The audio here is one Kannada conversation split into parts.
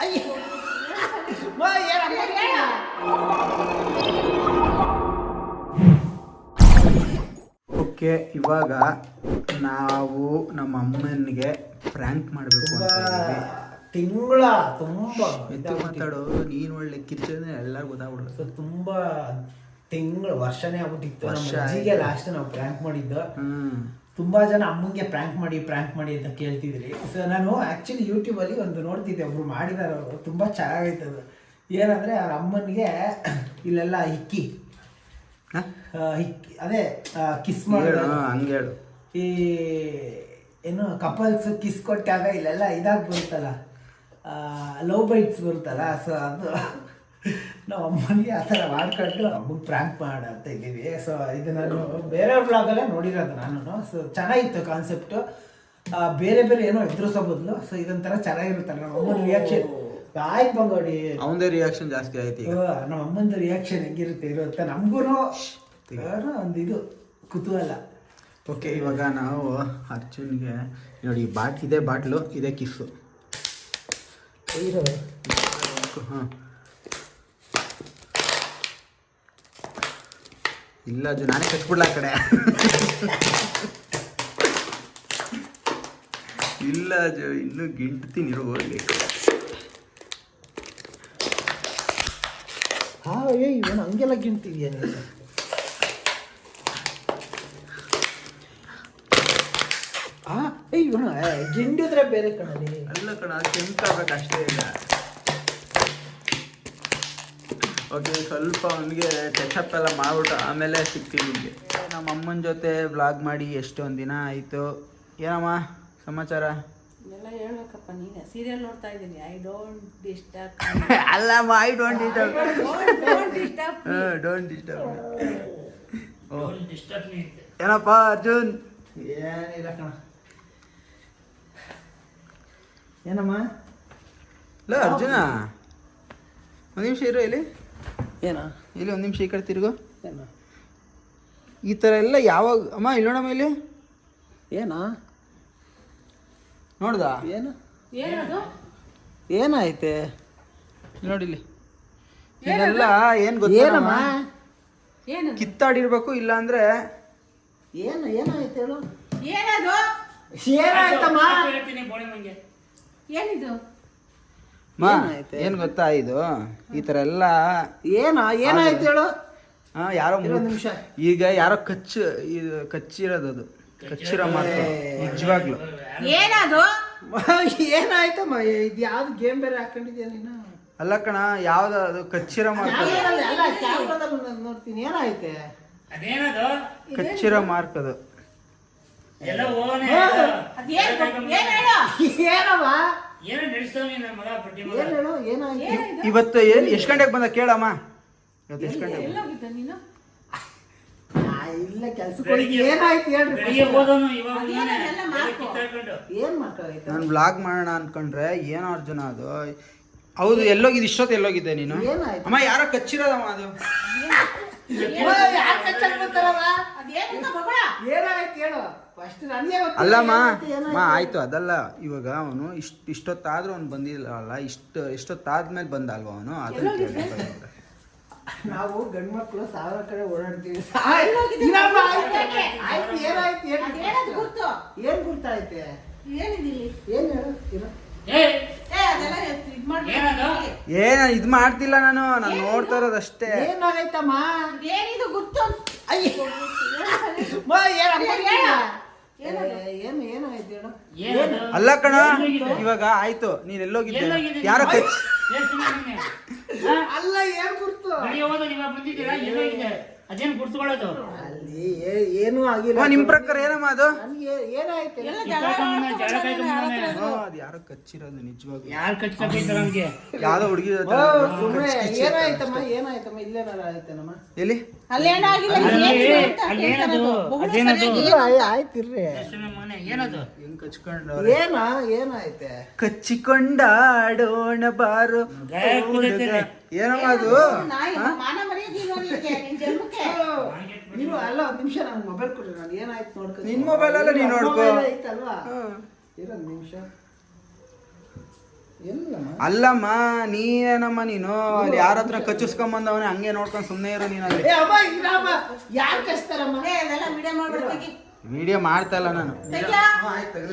ಅಯ್ಯ ಓಕೆ ಇವಾಗ ನಾವು ನಮ್ಮ ಅಮ್ಮನಿಗೆ ಪ್ರ್ಯಾಂಕ್ ಮಾಡಬೇಕು ತಿಂಗಳ ತುಂಬಾ ಎತ್ತು ಮಾತಾಡು ನೀನು ಒಳ್ಳೆ ಕಿರ್ಚಿದ್ರೆ ಎಲ್ಲರಿಗೂ ಗೊತ್ತಾಗ್ಬಿಡುತ್ತೆ. ಸೊ ತುಂಬಾ ತಿಂಗಳು ವರ್ಷನೇ ಆಗ್ಬಿಟ್ಟಿತ್ತು. ವರ್ಷ. ಲಾಸ್ಟ್ ನಾವು ಪ್ರ್ಯಾಂಕ್ ಮಾಡಿದ್ದು. ತುಂಬಾ ಜನ ಅಮ್ಮಂಗೆ ಪ್ರ್ಯಾಂಕ್ ಮಾಡಿ ಪ್ರ್ಯಾಂಕ್ ಮಾಡಿ ಅಂತ ಕೇಳ್ತಿದ್ರಿ. ಸೊ ನಾನು ಆಕ್ಚುಲಿ ಯೂಟ್ಯೂಬಲ್ಲಿ ಒಂದು ನೋಡ್ತಿದ್ದೆ ಒಬ್ರು ಮಾಡಿದಾರ ಅವರು. ತುಂಬಾ ಚೆನ್ನಾಗೈತೆ ಅದು. ಏನಂದ್ರೆ ಅವ್ರ ಅಮ್ಮನಿಗೆ ಇಲ್ಲೆಲ್ಲ ಹಿಕ್ಕಿ? ಹಿಕ್ಕಿ ಅದೇ ಕಿಸ್ ಮಾಡೋದು ಹಂಗೆ ಈ ಏನು ಕಪಲ್ಸ್ ಕಿಸ್ ಕೊಟ್ಟಾಗ ಇಲ್ಲೆಲ್ಲ ಇದಾಗಿ ಬರುತ್ತಲ್ಲ ಲವ್ ಬೈಟ್ಸ್ ಬರುತ್ತಲ್ಲ ಸೊ ಅದು ನಾವು ಅಮ್ಮನಿಗೆ ಆ ಥರ ಮಾಡ್ಕೊಂಡು ಅಮ್ಮಗೆ ಪ್ರ್ಯಾಂಕ್ ಮಾಡ ಅಂತ ಇದ್ದೀವಿ. ಸೊ ಇದು ನಾನು ಬೇರೆ ಬ್ಲಾಗಲ್ಲೇ ನೋಡಿರೋದು ನಾನು ಸೊ ಚೆನ್ನಾಗಿತ್ತು ಕಾನ್ಸೆಪ್ಟು ಬೇರೆ ಬೇರೆ ಏನೋ ಎದುರಿಸೋ ಬದಲು. ಸೊ ಇದೊಂಥರ ಚೆನ್ನಾಗಿರುತ್ತಲ್ಲ ನಮ್ಮ ಅಮ್ಮನ ರಿಯಾಕ್ಷನ್ ಆಯ್ತು ಬಂಗೋಡಿ. ಅವಂದೇ ರಿಯಾಕ್ಷನ್ ಜಾಸ್ತಿ ಆಯ್ತು ಈಗ. ನಮ್ಮ ಅಮ್ಮಂದು ರಿಯಾಕ್ಷನ್ ಹೆಂಗಿರುತ್ತೆ ಇರುತ್ತೆ ನಮಗೂ ಒಂದು ಇದು ಕುತೂಹಲ. ಓಕೆ ಇವಾಗ ನಾವು ಅರ್ಜುನ್ಗೆ ನೋಡಿ ಬಾಟ್ ಇದೆ ಬಾಟ್ಲು ಇದೆ ಕಿಸ್ಸು. ಹಾಂ. ಇಲ್ಲ ಅಜ್ಜು ನಾನೇ ಕಚ್ಬಿಡ್ಲ ಆ ಕಡೆ? ಇಲ್ಲ ಅಜ್ಜು ಇನ್ನೂ ಗಿಂಟ್ತೀನಿ ಹೋಗ್ಲಿ. ಹಾ ಏ ಇವನು ಹಂಗೆಲ್ಲ ಗಿಣ್ತಿದ್ಯಾ ನೀನು? ಆ ಏ ಇವನು ಗಿಂಡಿದ್ರೆ ಬೇರೆ ಕಣಲಿ ಅಲ್ಲ ಕಣ ಕೆಂಪಾಗಬೇಕು ಅಷ್ಟೇ ಇಲ್ಲ ಓಕೆ ಸ್ವಲ್ಪ ಅವನಿಗೆ ಟಚಪ್ ಎಲ್ಲ ಮಾಡಿಬಿಟ್ಟು ಆಮೇಲೆ ಸಿಗ್ತೀವಿ ನಿಮಗೆ. ನಮ್ಮ ಅಮ್ಮನ ಜೊತೆ ವ್ಲಾಗ್ ಮಾಡಿ ಎಷ್ಟೊಂದು ದಿನ ಆಯಿತು. ಏನಮ್ಮ ಸಮಾಚಾರ? ಎಲ್ಲ ಹೇಳ್ಬೇಕಪ್ಪ ನೀನೆ. ಸೀರಿಯಲ್ ನೋಡ್ತಾ ಇದ್ದೀನಿ. ಐ ಡೋಂಟ್ ಡಿಸ್ಟರ್ಬ್ ಅಲ್ಲಮ್ಮ I don't disturb don't disturb don't disturb ಏನಪ್ಪ ಅರ್ಜುನ್? ಏನಿಲ್ಲ ಕಣ. ಏನಮ್ಮ? ಇಲ್ಲ ಅರ್ಜುನ? ಒಂದು ನಿಮಿಷ ಇರೋ ಇಲ್ಲಿ. ಏನ? ಇಲ್ಲಿ ಒಂದು ನಿಮಿಷ ಈ ಕಡೆ ತಿರುಗು. ಏನ? ಈ ಥರ ಎಲ್ಲ ಯಾವಾಗ ಅಮ್ಮ ಇಲ್ಲಿ ನೋಡಮ್ಮ ಇಲ್ಲಿ. ಏನಾ? ನೋಡ್ದಾ? ಏನು? ಏನಾಯ್ತೆ? ನೋಡಿಲ್ಲಿ ಇದೆಲ್ಲ ಏನು ಗೊತ್ತೇನಮ್ಮ? ಏನು ಕಿತ್ತಾಡಿರ್ಬೇಕು ಇಲ್ಲ ಅಂದ್ರೆ ಏನು ಏನಾಯ್ತು ಹೇಳು? ಏನದು? ಏನಾಯ್ತಮ್ಮ? ಏನಿದು? ಮಾ? ಏನ್ ಗೊತ್ತಾ ಇದು? ಈ ತರ ಎಲ್ಲ ಏನ ಏನಾಯ್ತು ಹೇಳು? ಯಾರೋ ನಿಮಿಷ. ಈಗ ಯಾರೋ ಕಚ್ಚ ಇದು ಕಚ್ಚಿರೋದು ಅದು. ಕಚ್ಚಿರೋ ಮಾತು. ನಿಜವಾಗ್ಲು. ಏನದು ಏನಾಯ್ತಮ್ಮ ಇದು ಯಾವ್ದು ಗೇಮ್ ಬೇರೆ ಹಾಕೊಂಡಿದ್ಯಾ ನೀನು? ಅಲ್ಲ ಕಣ ಯಾವ್ದು ಅದು ಕಚ್ಚಿರೋ ಮಾರ್ಕ್ ನೋಡ್ತೀನಿ ಏನಾಯ್ತೆ? ಅದೇನದು? ಕಚ್ಚಿರೋ ಮಾರ್ಕ್ ಅದು. ಅದೇನು? ಏನ್ ಹೇಳು ಏನಮ್ಮ ಏನೋ ನಡೆಸ್ತವನಿ ನನ್ನ ಮಗ ಪಟ್ಟಿ ಮಗ? ಏನ್ ಹೇಳು? ಏನಾಯ್ತು? ಇವತ್ತು ಏನ್? ಎಷ್ಟ್ ಗಂಟೆಗೆ ಬಂದ ಕೇಳಮ್ಮ? ಇವತ್ತು ಎಷ್ಟು ಗಂಟೆ ಎಲ್ಲೋಗಿದ್ದ ನೀನು? ಆ, ಇಲ್ಲ ಕೆಲಸ ಬೆಳಿಗ್ಗೆ ಏನಾಯ್ತು ಹೇಳ್ರಿ ಬೆಳಿಗ್ಗೆ ಹೋದವನು ಇವಾಗ ಅದೇನೋ ಇವನೇ ಎಲ್ಲ ಎಲ್ಲ ಮಾಡ್ಕೊ. ಕಿತ್ತಾಡ್ಕೊಂಡು. ಏನ್ ಮಾಡ್ಕೊಳೈತೆ ನಾನು ಬ್ಲಾಗ್ ಮಾಡೋಣ ಅನ್ಕೊಂಡ್ರೆ ಏನೋ ಅರ್ಜುನ ಅದು? ಹೌದು ಎಲ್ಲೋಗಿದ್ದು ಇಷ್ಟೊತ್ತು ಎಲ್ಲೋಗಿದ್ದೆ ನೀನು. ಏನಾಯ್ತು? ಅಮ್ಮ ಯಾರೋ ಕಚ್ಚಿರೋದಮ್ಮ ಅದು? ಏನಾಯ್ತು ಹೇಳು? ಅಲ್ಲಮ್ಮ? ಮಾ ಆಯ್ತು ಅದಲ್ಲ. ಇವಾಗ ಅವನು ಇಷ್ಟ ಇಷ್ಟೊತ್ತಾದ್ರೂ ಅವ್ನು ಬಂದಿಲ್ಲ ಇಷ್ಟು ಎಷ್ಟೊತ್ತಾದ್ಮೇಲೆ ಬಂದ ಅಲ್ವಾ ಅವನು ಅದನ್ನ ಕೇಳಿ ನಾವು ಗಂಡು ಮಕ್ಳು ಸಾವಿರ ಕಡೆ ಓಡಾಡ್ತೀವಿ. ಏನ್ ಅದೇನದು ಗುರ್ತು. ಏನ್ ಗುರ್ತಾಯ್ತೆ? ಏನ್ ಇದ್ ಮಾಡ್ತಿಲ್ಲ ನಾನು ನಾನು ನೋಡ್ತಾ ಇರೋದಷ್ಟೇ. ಏನಾಗೈತಮ್ಮ? ಏನಿದು ಗುರ್ತು? ಅಯ್ಯೋ. ಏನು ಹೇಳು? ಅಲ್ಲ ಕಣ? ಇವಾಗ ಆಯ್ತು. ನೀನ್ ಎಲ್ಲೋಗಿದ್ದೆ. ಎಲ್ಲೋಗಿದ್ದೆ ಯಾರೋ ಅಲ್ಲ ಏನ್ ಗುರ್ತು? ಹೋದ ಬಂದಿದ್ದೀರಾ? ಎಲ್ಲೋಗಿದೆ ಅದೇನು ಗುರ್ತ್ಕೊಳ್ಳೋದು ಅಲ್ಲಿ ಏ- ಏನೂ ಆಗಿಲ್ಲ. ನಿಮ್ ಪ್ರಕಾರ ಏನಮ್ಮ ಅದು? ನನ್ಗೆ ಏನಾಯ್ತು? ಯಾರೋ ಕಚ್ಚಿರೋದು ನಿಜವಾಗ ಯಾರು ನಮ್ಗೆ? ಯಾವ್ದೋ ಹುಡುಗಿ ಓ, ಸುಮ್ನೆ ಏನಾಯ್ತಮ್ಮ ಏನಾಯ್ತಮ್ಮ? ಇಲ್ಲೇನಾರ ಆಯ್ತೇನಮ್ಮ ಎಲ್ಲಿ? ಅಲ್ಲೇನಾಗಿಲ್ಲ ಅಲ್ಲೇನದು ಅದೇನದು? ಆಯ್ತಿರ್ರಿ ಮನೆ ಏನದು? ಹೆಂಗ್ ಕಚ್ಕೊಂಡು ಏನ ಏನಾಯ್ತೆ? ಕಚ್ಚಿಕೊಂಡಾಡೋಣ ಬಾರು. ಗಾಯ ಕುದೈತೆ. ಏನಮ್ಮ ಅದು? ನಾಯಿ ಮಾನ ಮರ್ಯಾದೆ ಇಲ್ವಾ ನಿನ್ಗೆ? ಜನ್ಮಕ್ಕೆ? ನೀವು ಅಲ್ಲ ಒಂದ್ ನಿಮಿಷ ನಂಗೆ ಮೊಬೈಲ್ ಕೊಡಿ ನಾನು ಏನಾಯ್ತು ನೋಡ್ಕೊ ನಿನ್ ಮೊಬೈಲ್ ಅಲ್ಲ ನೀನ್ ನೋಡ್ಕೊ. ಐತಲ್ವಾ. ಇರೊಂದ್ ನಿಮಿಷ. ಅಲ್ಲಮ್ಮ ನೀನೇನಮ್ಮ ನೀನು? ಅಲ್ಲಿ ಯಾರ ಹತ್ರ ಕಚ್ಚಿಸ್ಕೊಂಬಂದವನೇ ಹಂಗೆ ನೋಡ್ಕೊಂಡು ಸುಮ್ಮನೆ ಇರೋ ನೀನಲ್ಲಿ. ಯಾರು ಕಚ್ತಾರಮ್ಮ? ವಿಡಿಯೋ ಮಾಡ್ತಾ ಇಲ್ಲ ನಾನು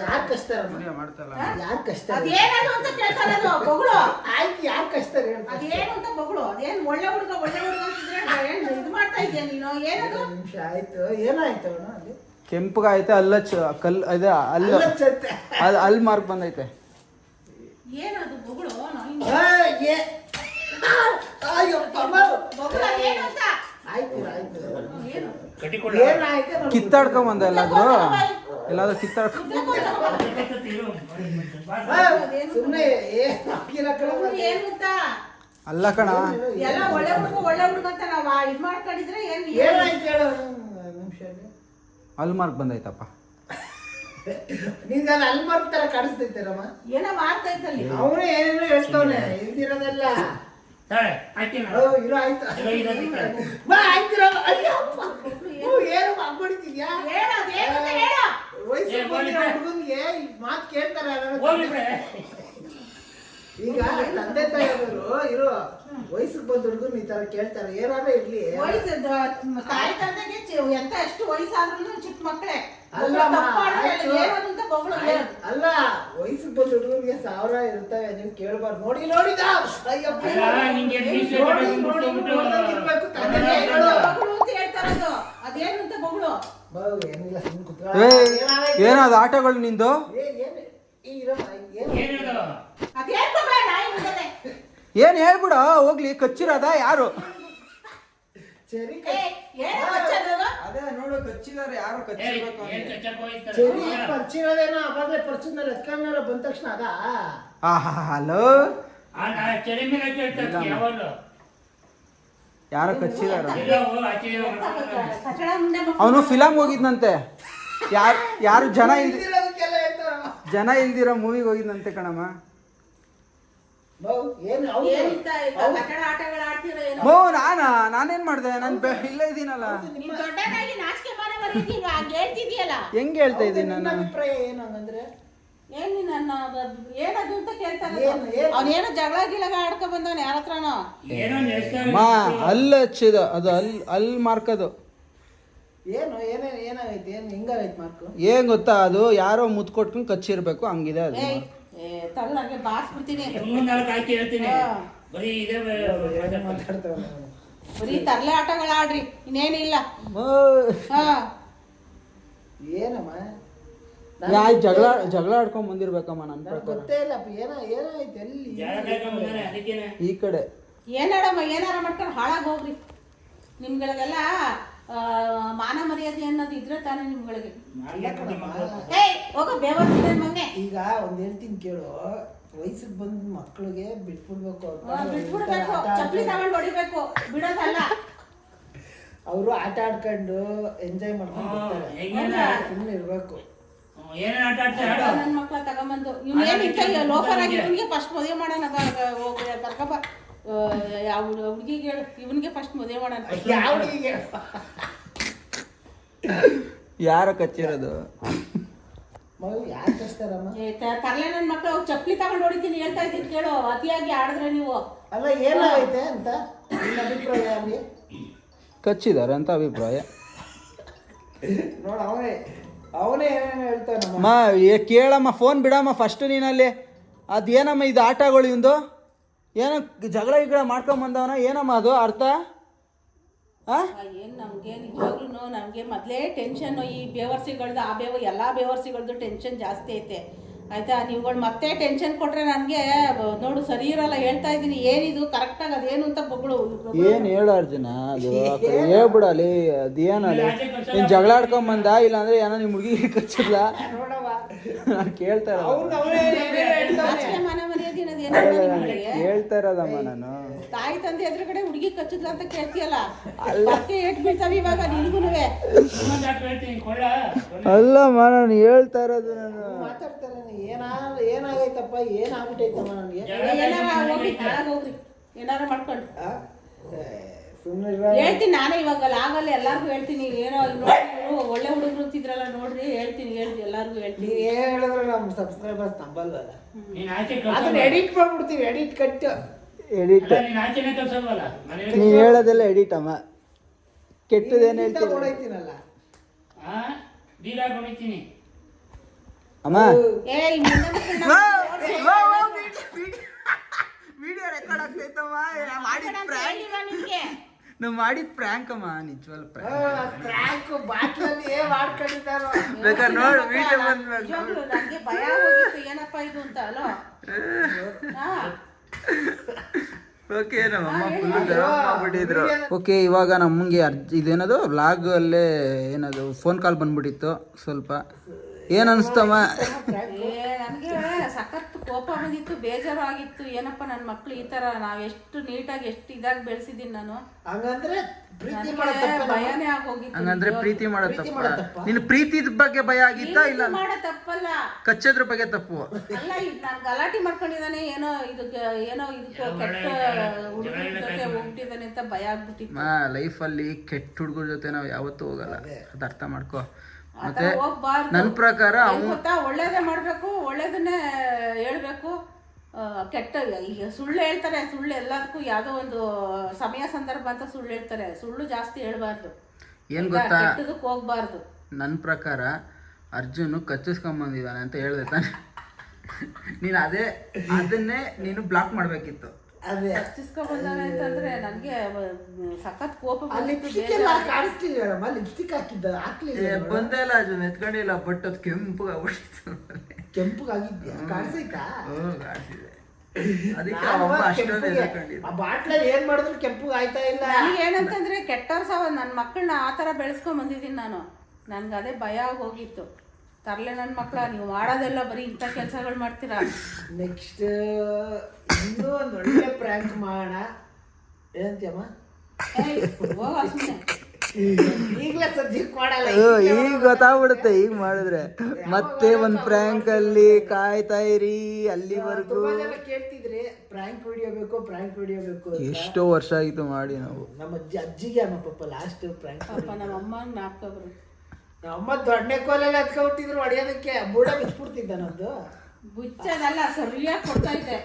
ಯಾರು ಕಚ್ತಾರೆ ವಿಡಿಯೋ ಮಾಡ್ತಾ ಇಲ್ಲ ಯಾರು ಕಚ್ತಾರೆ? ಅದೇನದು ಅಂತ ಕೇಳ್ತಾರೆ ಅದು ಬೊಗಳು. ಆಯ್ತು ಯಾರು ಕಚ್ತಾರೆ ಹೇಳು ಅದೇನು ಅಂತ ಬೊಗಳು. ಅದೇನು ಒಳ್ಳೆ ಹುಡುಗ ಒಳ್ಳೆ ಹುಡುಗ ಅಂತಿದ್ರೆ ಏನು ಇದು ಮಾಡ್ತಾ ಇದೆಯಾ ನೀನು? ಏನದು? ನಿಮಿಷ ಆಯ್ತು. ಏನಾಯ್ತು ಅಣ್ಣ ಅಲ್ಲಿ? ಕೆಂಪಗಾಯ್ತೆ ಅಲ್ಲ ಚ ಕಲ್ ಅದೇ ಅಲ್ಲ. ಅಲ್ಲ ಚತ್ತೆ. ಅಲ್ಲಿ ಅಲ್ಲಿ ಮಾರ್ಕ್ ಬಂದೈತೆ. ಏನದು ಬಗಳು? ಅಯ್ಯೋ. ಬೊಗಳು ಅಂತ ಆಯ್ತು ಆಯ್ತು ಏನು ಕಟ್ಟಿಕೊಳ್ಳ ಏನಾಯ್ತು ನಮ್ಗೆ ಕಿತ್ತಾಡ್ಕೊಂಡ್ ಬಂದ ಎಲ್ಲಾದ್ರೂ? ಎಲ್ಲಾದ್ರೂ ಕಿತ್ತಾಡ್ಕೊಂಡ್ ಅಲ್ಲ ಕಣ. ಎಲ್ಲ ಒಳ್ಳೆ ಹುಡುಗ ಒಳ್ಳೆ ಹುಡುಗ ಅಂತ ನಾವು ಇದು ಮಾಡ್ಕೊಂಡಿದ್ರೆ ಏನು ಏನಾಯ್ತು ಹೇಳು ನಿಮಿಷ. ಅಲ್ಲಿ ಮಾರ್ಕ್ ಬಂದೈತಪ್ಪ. ನಿಂಗೆ ಅಲ್ಲಿ ಮಾರ್ಕ್ ತರ ಕಾಣಿಸ್ತೈತೆ ಏನೋ ಮಾಡ್ತಾ ಅವರು ಅವನು ಏನೇನೋ ಹೇಳ್ತಾವನೆ ಇಲ್ದಿರೋದೆಲ್ಲ. ತಾಳೆ ಆಯ್ತು ಓ, ಇರೋ ಆಯ್ತು. ಇರೋ, ಇರೋ, ಇರೋ. ಬಾ ಆಯ್ತಿರೋ ಓ, ಏನು ಹೇಳು ಅದೇನು ಅಂತ ಹೇಳು. ವಯಸ್ಸು ಏ, ಹೋಗ್ಲಿ ಬಿಡು. ಹುಡುಗನ್ಗೆ ಮಾತು ಕೇಳ್ತಾರೆ ಯಾರಾದ್ರು ಹೋಗ್ಲಿ ಬಿಡೆ. ಈಗ ತಂದೆ ತಾಯಿಯವರು ಇರು ವಯಸ್ಸಿಗೆ ಬಂದ ಹುಡುಗನ್ ಈ ತರ ಕೇಳ್ತಾರೆ. ಏನಾದ್ರೂ ಇರ್ಲಿ. ವಯಸ್ಸು ತಾಯಿ ತಂದೆಗೆ ಚಿ- ಎಂತ ಎಷ್ಟು ವಯಸ್ಸಾದ್ರೂ ಚಿಕ್ಕ ಮಕ್ಕಳೇ. ಅಲ್ಲಮ್ಮ, ತಪ್ಪಾಡಿದ್ರೆ ಆಯ್ತು. ಏನದು ಅಂತ ಬೊಗಳು ಹೇಳು ಅಲ್ಲ ವಯಸ್ಸಿಗೆ ಬಂದ ಸಾವಿರ ಇರ್ತವೆ ನೀವು ಕೇಳ್ಬಾರ್ದು. ನೋಡಿ ನೋಡಿದ ಅಯ್ಯಪ್ಪ. ಅಲ್ಲ, ನಿಂಗೆ ಮೀಸೆ ನೋಡಿ, ಮುಟ್ಕೊಂಡ್ಬಿಟ್ಟು ತಂದೆ ತಾಯಿಗಳು. ಅಂತ ಬೊಗಳು ಅಂತ ಹೇಳ್ತಾರದು ಅದೇನು ಅಂತ ಬೊಗಳು? ಬಾವು, ಏನಿಲ್ಲ ಸುಮ್ನೆ ಕುತ್ಕೊಳ್ಳ. ಆಟಗಳು ನಿಂದು? ಏ, ಏನ್- ಏನದು? ಏನ್ ಹೇಳ್ಬಿಡ ಹೋಗ್ಲಿ ಕಚ್ಚಿರೋದ ಯಾರು? ಚೆರಿ ಅದೇ ನೋಡು ಕಚ್ಚಿದಾರೆ ಯಾರು ಹೋಯ್ತಾರೆ? ಚೆರಿ ಪರಿಚಯದೇನೋ ಅವಾಗಲೇ ಪರಿಚಯದಲ್ಲಿ ಎತ್ಕೊಂಡ್ಮೇಲೆ ಬಂದ ತಕ್ಷಣ ಅದ? ಆಹಾ ಹಲೋ. ಯಾರೋ ಕಚ್ಚಿದಾರ? ಅವನು ಫಿಲಮ್ ಹೋಗಿದ್ನಂತೆ. ಯಾರು ಯಾರು ಜನ ಇಲ್ದಿರ ಜನ ಇಲ್ದಿರೋ ಮೂವಿಗೆ ಹೋಗಿದ್ನಂತೆ ಕಣಮ್ಮ ಬಾವು, ಏನು ಅವ್ನು- ಏನಿತ್ತ ಈಗ ಕಚಡ ಆಟಗಳು ಆಡ್ತಿರೋ ಏನೋ ಮೋ ನಾನಾ ನಾನೇನ್ ಮಾಡ್ದೆ? ನಾನು ಇಲ್ಲ ಇದೀನಲ್ಲ. ಹಂಗ ಹೇಳ್ತಾ ಇದೀನಿ ನನ್ನ ನಾನು? ಅಭಿಪ್ರಾಯ ಏನು ಹಂಗಂದ್ರೆ? ಏನ್ ನನ್ನ ಬ- ಏನದು ಅಂತ ಕೇಳ್ತಾನೆ ಏನು- ಏನು? ಅವನೇನೋ ಜಗಳ ಗಿಳಗ ಆಡ್ಕೊ ಬಂದವನ ಯಾರ ಹತ್ರನೋ. ಮಾ ಅಲ್ಲಿ ಹಚ್ಚಿದ ಅದು ಅಲ್ಲಿ ಅಲ್ಲಿ ಮಾರ್ಕದು ಏನು ಏನೇ ಏನಾಗೈತೆ? ಏನು ಹಿಂಗಾಗೈತೆ ಮಾರ್ಕು? ಏನ್ ಗೊತ್ತಾ? ಅದು ಯಾರೋ ಮುತ್ ಕೊಟ್ಕೊಂಡು ಕಚ್ಚಿರ್ಬೇಕು. ಹಂಗಿದೆ ಅದು ತಗಲ್ ಹಂಗೆ ಬಾರ್ಸ್ಬಿಡ್ತೀನಿ ಇನ್ನೊಂದ್ ನಾಲ್ಕು ಹಾಕಿ ಹೇಳ್ತೀನಿ. ಬರೀ ಇದೇ ಏನು ಮಾತಾಡ್ತಾವ ಬರೀ ತರ್ಲೆ ಆಟಗಳು ಆಡ್ರಿ ಇನ್ನೇನಿಲ್ಲ. ಹಾ. ಏನಮ್ಮ? ಯಾ ಜಗಳ ಜಗಳ ಆಡ್ಕೊಂಡ್ ಬಂದಿರ್ಬೇಕಮ್ಮ ನನ್ನ ಪ್ರಕಾರ. ಗೊತ್ತೇ ಇಲ್ಲಪ್ಪ ಏನೋ ಏನಾಯ್ತು ಎಲ್ಲಿ? ಜಾಗ ಕಾಯ್ಕೊಂಡ್ಬಂದಾನೆ ಅದಕ್ಕೇನೆ. ಈ ಕಡೆ. ಏನಾಡಮ್ಮ ಏನಾರ ಮಾಡ್ಕೊಂಡು ಹಾಳಾಗಿ ಹೋಗ್ರಿ. ನಿಮ್ಗಳಿಗೆಲ್ಲ ಮಾನ ಮರ್ಯಾದೆ ಅನ್ನೋದು ಇದ್ರೆ ತಾನೇ ನಿಮ್ಗಳಿಗೆ. ಮಕ್ಕಳು. ಹೋಗೋ ಬೇವರ್ಸಿದೆ ಮಗನೆ ಈಗ ಒಂದ್ ಹೇಳ್ತೀನಿ ಕೇಳು. ವಯಸ್ಸಿಗೆ ಬಂದ ಮಕ್ಕಳಿಗೆ ಬಿಟ್ಬಿಡ್ಬೇಕು ಬಿಟ್ಬಿಡ್ಬೇಕು. ಚಪ್ಪಲಿ ತಗೊಂಡು ಹೊಡಿಬೇಕು. ಬಿಡೋದಲ್ಲ. ಅವರು ಆಟ ಆಡ್ಕೊಂಡು ಎಂಜಾಯ್ ಮಾಡ್ಕೊಂಡು ಬರ್ತಾರೆ? ಸುಮ್ಮನೆ ಇರ್ಬೇಕು. ನನ್ನ ಮಕ್ಳ ತಗೊಂಬಂದು. ಇವ್ನು ಏನು ಇಂಥ ಲೋಫರ್ ಆಗಿ ಇವ್ನಿಗೆ ಫಸ್ಟ್ ಮದುವೆ ಮಾಡೋಣ ಯಾವ ಹುಡುಗಿಗೆ ಹೇಳು ಇವನಿಗೆ ಫಸ್ಟ್ ಮದುವೆ ಮಾಡೋಣ ಯಾವ ಹುಡುಗಿಗೆ? ಯಾರ ಕಚ್ಚಿರೋದು? ಯಾರು ಕಚ್ತಾರಮ್ಮ? ತರ್ಲೆ ನನ್ನ ಮಕ್ಕಳು ಚಪ್ಪಲಿ ತಗೊಂಡು ಹೊಡಿತೀನಿ ಹೇಳ್ತಾ ಇದ್ದೀನಿ ಕೇಳು ಅತಿಯಾಗಿ ಆಡಿದ್ರೆ ನೀವು. ಅಲ್ಲ ಏನಾಗೈತೆ ಅಂತ? ನಿನ್ನ ಅಭಿಪ್ರಾಯ ಅಲ್ಲಿ ಕಚ್ಚಿದ್ದಾರೆ ಅಂತ ಅಭಿಪ್ರಾಯ. ನೋಡ ಅವನೇ ಅವನೇ ಏನೇನು ಹೇಳ್ತಾನಮ್ಮ ಏ ಕೇಳಮ್ಮ ಫೋನ್ ಬಿಡಮ್ಮ ಫಸ್ಟ್ ನೀನಲ್ಲಿ. ಅದೇನಮ್ಮ ಇದು ಆಟಗಳು ಇವಂದು ಏನೋ ಜಗಳ ಗಿಗಳ ಮಾಡ್ಕೊಂಡ್ ಬಂದವನ ಏನಮ್ಮ ಅದು ಅರ್ಥ? ಆ? ಏನು ನಮಗೆ ನಿಜವಾಗ್ಲೂ ನಮಗೆ ಮೊದಲೇ ಟೆನ್ಷನ್ ಈ ಬೇವರ್ಸಿಗಳ್ದು ಆ ಬೇವ ಎಲ್ಲ ಬೇವರ್ಸಿಗಳ್ದು ಟೆನ್ಷನ್ ಜಾಸ್ತಿ ಐತೆ. ಆಯ್ತಾ? ನೀವುಗಳು ಮತ್ತೆ ಟೆನ್ಷನ್ ಕೊಟ್ರೆ ನನಗೆ ನೋಡು ಸರಿ ಇರಲ್ಲ ಹೇಳ್ತಾ ಇದ್ದೀನಿ ಏನಿದು ಕರೆಕ್ಟಾಗಿ ಅದೇನು ಅಂತ ಬೊಗಳು ಏನು ಹೇಳು ಅರ್ಜುನ? ಅದು ಹೇಳ್ಬಿಡಲಿ ಅದೇನಲ್ಲಿ ನೀನು ಜಗಳ ಆಡ್ಕೊಂಡ್ ಬಂದ ಇಲ್ಲ ಅಂದ್ರೆ ಏನೋ ನಿಮ್ ಹುಡುಗಿ ಕಚ್ಚಿಲ್ಲ ನೋಡವ ನಾನು ಕೇಳ್ತಾ ಇರೋದು. ಕೇಳ್ತಾ ಇರೋದಮ್ಮ ನಾನು. ತಾಯಿ ತಂದೆ ಎದುರುಗಡೆ ಹುಡುಗಿ ಕಚ್ಚಿದ್ಲ ಅಂತ ಕೇಳ್ತೀಯಲ್ಲ? ಅದಕ್ಕೆ ಏಟ್ ಬೀಳ್ತಾವ ಇವಾಗ ನಿನ್ಗುನುವೆ. ಅಲ್ಲಮ್ಮ ನಾನು ಹೇಳ್ತಾ ಇರೋದು ನಾನು. ಮಾತಾಡ್ತಾರೆ ಏನಾ ಏನಾಗೈತಪ್ಪ ಏನಾಗ್ಬಿಟ್ಟೈತಮ್ಮ ನನಗೆ? ಏನಾರ ಹೋಗ್ರಿ. ಏನಾರ ಮಾಡ್ಕೊಂಡು. ಹೇಳ್ತೀನಿ ನಾನೇ ಇವಾಗ ಲಾಗಲ್ಲಿ ಎಲ್ಲಾರ್ಗು ಹೇಳ್ತೀನಿ ಏನೋ ಅಲ್ಲಿ ನೋಡಿ ಇವ್ರು ಒಳ್ಳೆ ಹುಡುಗರು ಅಂತಿದ್ರಲ್ಲ ನೋಡ್ರಿ ಹೇಳ್ತೀನಿ ಹೇಳ್ತೀನಿ ಎಲ್ಲಾರ್ಗು ಹೇಳ್ತೀನಿ. ನೀ ಹೇಳಿದ್ರೆ ನಮ್ಮ ಸಬ್ಸ್ಕ್ರೈಬರ್ಸ್ ನಂಬಲ್ವಲ್ಲ? ನೀನ್ ಆಚೆ ಅದನ್ನ ಎಡಿಟ್ ಮಾಡ್ಬಿಡ್ತೀವಿ ಎಡಿಟ್ ಕಟ್ ಎಡಿಟ್ ನೀ ನೀನ್ ಆಚೆನೆ ಕಳ್ಸಲ್ವಲ್ಲ ಮನೇಲಿ ಹೇಳೋದೆಲ್ಲ ಎಡಿಟ್ ಅಮ್ಮ. ಕೆಟ್ಟದೇನು ಬೀಗ ಹಾಕೊಂಡಿರ್ತೀನಿ ಅಮ್ಮ. ಏ ವಿಡಿಯೋ ರೆಕಾರ್ಡ್ ಆಗ್ತೈತಮ್ಮ. ಮಾಡಿ ನಾವು ಮಾಡಿದ ಪ್ರ್ಯಾಂಕ್ ಅಮ್ಮ ನಿಜವಲ್ಲ ಪ್ರ್ಯಾಂಕ್ ಬಾಟ್ಲಲ್ಲಿ ಏನ್ ಮಾಡ್ಕೊಂಡಿದ್ದಾರೋ. ಬೇಕಾದ್ರೆ ನೋಡು ವಿಡಿಯೋ ಬಂದ್ಮೇಲೆ ನನಗೆ ಭಯ ಹೋಗಿತ್ತು ಏನಪ್ಪ ಇದು ಅಂತ ಅಲೋ? ಓಕೆ ನಮ್ಮಮ್ಮ ಫುಲ್ ಮಾಡ್ಬಿಟ್ಟಿದ್ರು ಓಕೆ ಇವಾಗ ನಮಗೆ ಅರ್ಜಿ ಇದೇನದು? ವ್ಲಾಗ್ ಅಲ್ಲೇ ಏನದು? ಫೋನ್ ಕಾಲ್ ಬಂದ್ಬಿಟ್ಟಿತ್ತು ಸ್ವಲ್ಪ. ಏನ್ ಅನ್ಸ್ತಮ್ಮ ಏ ನನಗೆ ಸಖತ್ ಕೋಪ ಬಂದಿತ್ತು ಬೇಜಾರು ಆಗಿತ್ತು ಏನಪ್ಪ ನನ್ನ ಮಕ್ಳು ಈ ತರ ನಾವ್ ಎಷ್ಟು ನೀಟಾಗಿ ಎಷ್ಟು ಇದಾಗಿ ಬೆಳೆಸಿದೀನಿ ನಾನು. ಹಂಗಂದ್ರೆ ಪ್ರೀತಿ? ಭಯನೇ ಆಗೋಗಿತ್ತು ಹಂಗಂದ್ರೆ ಪ್ರೀತಿ ಮಾಡೋ ತಪ್ಪ? ನಿನ್ ಪ್ರೀತಿ ಬಗ್ಗೆ ಭಯ ಆಗಿತ್ತ ಇಲ್ಲ? ಮಾಡೋ ತಪ್ಪಲ್ಲ. ಕಚ್ಚೋದ್ರ ಬಗ್ಗೆ ತಪ್ಪು. ಅಲ್ಲ ಇದು ನಾನು ಗಲಾಟೆ ಮಾಡ್ಕೊಂಡಿದ್ದಾನೆ ಏನೋ ಇದಕ್ಕೆ ಏನೋ ಇದಕ್ಕೆ ಕೆಟ್ಟ ಹುಡುಗರ ಜೊತೆ ಹೋಗ್ಬಿಟ್ಟಿದ್ದಾನೆ ಅಂತ ಭಯ ಆಗ್ಬಿಟ್ಟಿತ್ತು. ಲೈಫ್ ಲೈಫಲ್ಲಿ ಕೆಟ್ಟ ಹುಡುಗರ ಜೊತೆ ನಾವು ಯಾವತ್ತೂ ಹೋಗಲ್ಲ. ಅದು ಅರ್ಥ ಮಾಡ್ಕೋ. ಮತ್ತೆ ನನ್ನ ಪ್ರಕಾರ ಗೊತ್ತಾ? ಒಳ್ಳೇದೇ ಮಾಡ್ಬೇಕು ಒಳ್ಳೇದನ್ನೇ ಹೇಳ್ಬೇಕು. ಕೆಟ್ಟ ಈಗ ಸುಳ್ಳು ಹೇಳ್ತಾರೆ ಸುಳ್ಳು ಎಲ್ಲದಕ್ಕೂ ಯಾವುದೋ ಒಂದು ಸಮಯ ಸಂದರ್ಭ ಅಂತ ಸುಳ್ಳು ಹೇಳ್ತಾರೆ. ಸುಳ್ಳು ಜಾಸ್ತಿ ಹೇಳ್ಬಾರ್ದು. ಏನ್ ಗೊತ್ತಾ? ಕೆಟ್ಟದಕ್ಕೆ ಹೋಗ್ಬಾರ್ದು. ನನ್ನ ಪ್ರಕಾರ ಅರ್ಜುನ್ ಕಚ್ಚಿಸ್ಕೊಂಬಂದಿದ್ದಾನೆ ಅಂತ ಹೇಳ್ದೆ ತಾನೆ. ನೀನು ಅದೇ ಅದನ್ನೇ ನೀನು ಬ್ಲಾಕ್ ಮಾಡಬೇಕಿತ್ತು. ಅದೇ. ಬಂದಾನೆ ಅಂತಂದ್ರೆ ನನಗೆ ಸಖತ್ ಕೋಪ ಆ ಬಂದಿತ್ತು, ಲಿಪ್ಸ್ಟಿಕ್ ಎಲ್ಲ ಬೇಜಾರಾಗಿತ್ತು. ಕಾಣಿಸ್ತಿದ್ವಮ್ಮ ಲಿಪ್ಸ್ಟಿಕ್ ಹಾಕಿದ್ದ ಹಾಕ್ಲಿಲ್ಲ ಬಂದೇ ಇಲ್ಲ ಅರ್ಜುನ್ ಎತ್ಕೊಂಡಿಲ್ಲ ಬಟ್ ಅದು ಕೆಂಪು ಆಗ್ಬಿಟ್ಟಿತ್ತು ಕೆಂಪಗಾಗಿದ್ಯಾ? ಕಾಣಿಸೈತಾ? ಕಾಣಿಸಿದೆ ಬಾಟ್ಲಲ್ಲಿ ಏನ್ ಮಾಡಿದ್ರು ಕೆಂಪು ಆಯ್ತಾ ಇಲ್ಲ. ನನಗೆ ಏನಂತಂದ್ರೆ ಕೆಟ್ಟವ್ರ ಸಾವ ನನ್ನ ಮಕ್ಕಳನ್ನ ಆ ಥರ ಬೆಳೆಸ್ಕೊಂಡ್ ಬಂದಿದ್ದೀನಿ ನಾನು. ನನ್ಗೆ ಅದೇ ಭಯ ಹೋಗಿತ್ತು ತರ್ಲೆ ನನ್ನ ಮಕ್ಕಳ ನೀವು ಮಾಡೋದೆಲ್ಲ ಬರೀ ಇಂಥ ಕೆಲಸಗಳು ಮಾಡ್ತೀರಾ? ನೆಕ್ಸ್ಟ್ ಇನ್ನೂ ಒಂದು ಒಳ್ಳೆ ಪ್ರ್ಯಾಂಕ್ ಮಾಡೋಣ ಏನಂತೀಯಮ್ಮ. ಈಗಲೇ ಸದ್ಯಕ್ಕೆ ಮಾಡಲ್ಲ ಈಗ ಗೊತ್ತಾಗ್ಬಿಡುತ್ತೆ ಈಗ ಮಾಡಿದ್ರೆ. ಮತ್ತೆ ಒಂದ್ ಪ್ರ್ಯಾಂಕ್ ಅಲ್ಲಿ ಕಾಯ್ತಾ ಇರಿ ಅಲ್ಲಿವರೆಗೂ. ತುಂಬಾ ಜನ ಕೇಳ್ತಿದ್ರಿ ಪ್ರ್ಯಾಂಕ್ ವಿಡಿಯೋ ಬೇಕು ಪ್ರ್ಯಾಂಕ್ ವಿಡಿಯೋ ಬೇಕು ಅಂತ. ಎಷ್ಟೋ ವರ್ಷ ಆಯ್ತು ಮಾಡಿ ನಾವು. ನಮ್ಮ ಅಜ್ಜಿ ಅಜ್ಜಿಗೆ ಅಮ್ಮ ಪಪ್ಪ ಲಾಸ್ಟ್ ಪ್ರ್ಯಾಂಕ್ ಪಾಪ ನಮ್ಮ ಅಮ್ಮ ಜ್ಞಾಪಕ ಬರುತ್ತೆ. ನಮ್ಮ ದೊಡ್ಡನೆ ಕೋಲೆಲ್ಲ ಹತ್ಕೊಬಿಟ್ಟಿದ್ರು ಹೊಡೆಯೋದಕ್ಕೆ. ಬುಡ ಬಿಚ್ಬಿಡ್ತಿದ್ದ ನಂದು ಬುಚ್ಚದಲ್ಲ ಸರಿಯಾಗಿ ಕೊಡ್ತಾ ಇದ್ದೆ.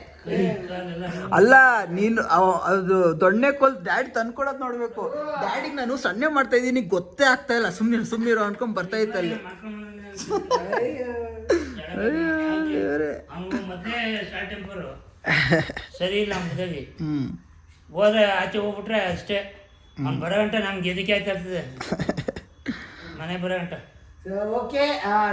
ಅಲ್ಲ ನೀನು ಅವ- ಅದು ದೊಣ್ಣೆ ಕೋಲ್ ಡ್ಯಾಡಿ ತಂದ್ಕೊಡೋದ್ ನೋಡ್ಬೇಕು. ಡ್ಯಾಡಿಗೆ ನಾನು ಸಣ್ಣ ಮಾಡ್ತಾ ಇದ್ದೀನಿ ಗೊತ್ತೇ ಆಗ್ತಾ ಇಲ್ಲ. ಸುಮ್ಮನೆ ಸುಮ್ನಿರು ಅನ್ಕೊಂಡ್ ಬರ್ತಾ ಇತ್ತು ಅಲ್ಲಿ. ಅವನು ಮೊದ್ಲೇ ಶಾರ್ಟ್ ಟೆಂಪರು ಸರಿ ಇಲ್ಲ ಮುದವಿ ಹ್ಮ್. ಹೋದ್ರೆ ಆಚೆ ಹೋಗ್ಬಿಟ್ರೆ ಅಷ್ಟೇ. ಅವ್ನು ಬರೋ ಗಂಟೆ ನಮ್ಗೆ ಎದಕ್ಕೆ ಆಯ್ತಾ ಇರ್ತದೆ ಮನೆ ಬರೋ ಗಂಟೆ. ಓಕೆ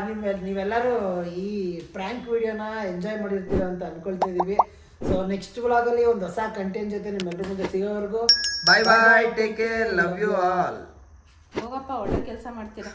ನಿಮ್ಮ ನೀವೆಲ್ಲರೂ ಈ ಪ್ರ್ಯಾಂಕ್ ವಿಡಿಯೋನ ಎಂಜಾಯ್ ಮಾಡಿರ್ತೀರ ಅಂತ ಅನ್ಕೊಳ್ತಿದ್ದೀವಿ ಇದೀವಿ. ಸೊ ನೆಕ್ಸ್ಟ್ ವ್ಲಾಗಲ್ಲಿ ಒಂದು ಹೊಸ ಕಂಟೆಂಟ್ ಜೊತೆ ನಿಮ್ಮೆಲ್ಲರ ಮುಂದೆ ಸಿಗೋವರೆಗೂ bye bye take care love you all ಹೋಗಪ್ಪ ಒಳ್ಳೆ ಕೆಲಸ ಮಾಡ್ತೀರಾ?